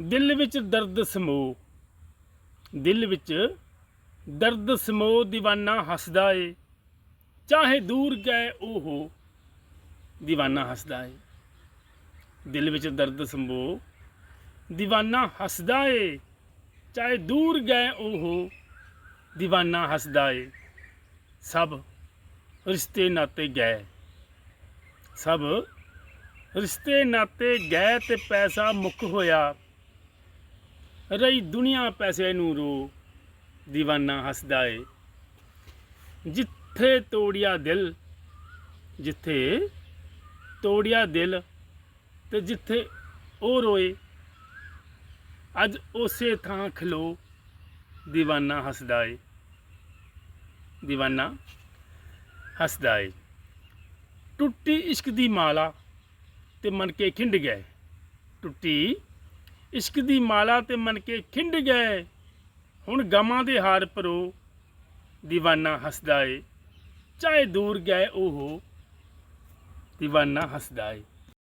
ਦਿਲ ਵਿੱਚ ਦਰਦ ਸਮੋ। ਦਿਲ ਵਿੱਚ ਦਰਦ ਸਮੋ دیਵਾਨਾ ਹੱਸਦਾ ਏ। ਚਾਹੇ ਦੂਰ ਗਏ ਉਹ دیਵਾਨਾ ਹੱਸਦਾ ਏ। ਦਿਲ ਵਿੱਚ ਦਰਦ ਸਮੋ دیਵਾਨਾ ਹੱਸਦਾ ਏ। ਚਾਹੇ ਦੂਰ ਗਏ ਉਹ دیਵਾਨਾ ਹੱਸਦਾ ਏ। ਸਭ ਰਿਸ਼ਤੇ ਨਾਤੇ ਗਏ। ਸਭ ਰਿਸ਼ਤੇ ਨਾਤੇ ਗਏ ਤੇ ਪੈਸਾ ਮੁੱਕ ਹੋਇਆ। ਰਹੀ ਦੁਨੀਆ ਪੈਸੇ ਨੂੰ ਰੋ دیਵਾਨਾ ਹੱਸਦਾ ਏ। ਜਿੱਥੇ ਤੋੜਿਆ ਦਿਲ, ਜਿੱਥੇ ਤੋੜਿਆ ਦਿਲ ਤੇ ਜਿੱਥੇ ਉਹ ਰੋਏ, ਅੱਜ ਉਸੇ ਥਾਂ ਖਲੋ دیਵਾਨਾ ਹੱਸਦਾ ਏ। دیਵਾਨਾ ਹੱਸਦਾ ਏ। ਟੁੱਟੀ ਇਸ਼ਕ ਦੀ ਮਾਲਾ ਤੇ ਮਨ ਕੇ ਖਿੰਡ ਗਏ ਟੁੱਟੀ ਇਸ਼ਕ ਦੀ ਮਾਲਾ ਤੇ ਮਨ ਕੇ ਖਿੰਡ ਗਏ। ਹੁਣ ਗਮਾਂ ਦੇ ਹਾਰ ਪਰੋ دیਵਾਨਾ ਹੱਸਦਾ ਏ। ਚਾਹੇ ਦੂਰ ਗਏ ਉਹ دیਵਾਨਾ ਹੱਸਦਾ ਏ।